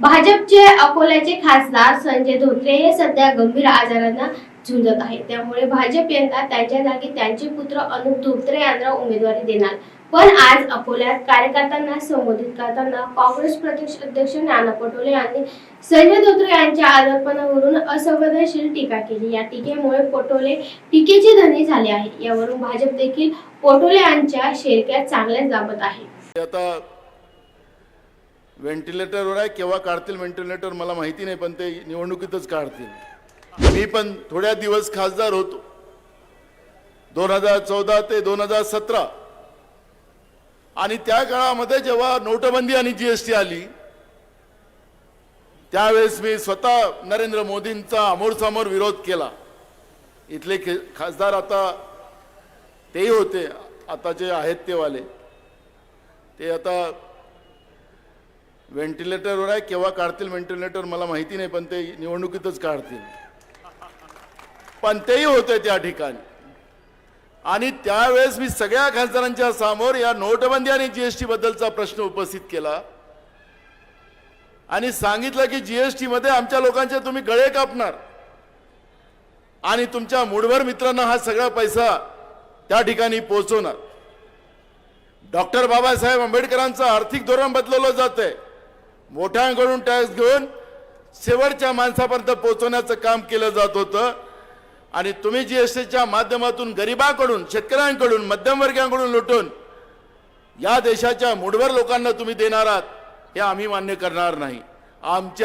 भाजपचे अकोल्याचे खासदार संजय धोत्रे हे सध्या गंभीर आजारांना झुंजत आहेत. त्यामुळे भाजप यंदा त्यांच्या जागी त्यांचे पुत्र अनुप धोत्रे यांना उमेदवारी देणार. पण आज अकोल्यात कार्यकर्त्यांना संबोधित करताना काँग्रेस प्रदेश अध्यक्ष नाना पटोले यांनी संजय धोत्रे यांच्या आजारपणावरून असंवेदनशील टीका केली. या टीकेमुळे पटोले टीकेचे धनी झाले आहे. यावरून भाजप देखील पटोले यांच्या शेरक्यात चांगल्याच दाबत आहे. आता व्हेंटिलेटरवर आहे केव्हा काढतील व्हेंटिलेटर मला माहिती नाही पण ते निवडणुकीतच काढतील. मी पण थोड्या दिवस खासदार होतो. दोन हजार चौदा ते दोन हजार सतरा. आणि त्या काळामध्ये जेव्हा नोटबंदी आणि जीएसटी आली त्यावेळेस मी स्वतः नरेंद्र मोदींचा अमोरसमोर विरोध केला. इथले खे- खासदार आता तेही होते आता जे आहेत ते वाले ते आता व्हेंटिलेटरवर आहे केव्हा काढतील व्हेंटिलेटर मला माहिती नाही पण ते निवडणुकीतच काढतील. पण तेही होते त्या ठिकाणी. आणि त्यावेळेस मी सगळ्या खासदारांच्या समोर या नोटबंदी आणि जीएसटी बद्दलचा प्रश्न उपस्थित केला. आणि सांगितलं की जीएसटी मध्ये आमच्या लोकांचे तुम्ही गळे कापणार. आणि तुमच्या मुठभर मित्रांना हा सगळा पैसा त्या ठिकाणी पोहोचवणार. डॉक्टर बाबासाहेब आंबेडकरांचं आर्थिक धोरण बदलवलं जात आहे मोठ्यांकडून टॅक्स घेऊन शेवटच्या माणसापर्यंत पोहोचवण्याचं काम केलं जात होतं. आणि तुम्ही जी एस टीच्या माध्यमातून गरिबाकडून शेतकऱ्यांकडून मध्यमवर्गीयांकडून लुटून या देशाच्या मुठभर लोकांना तुम्ही देणार आहात हे आम्ही मान्य करणार नाही. आमच्या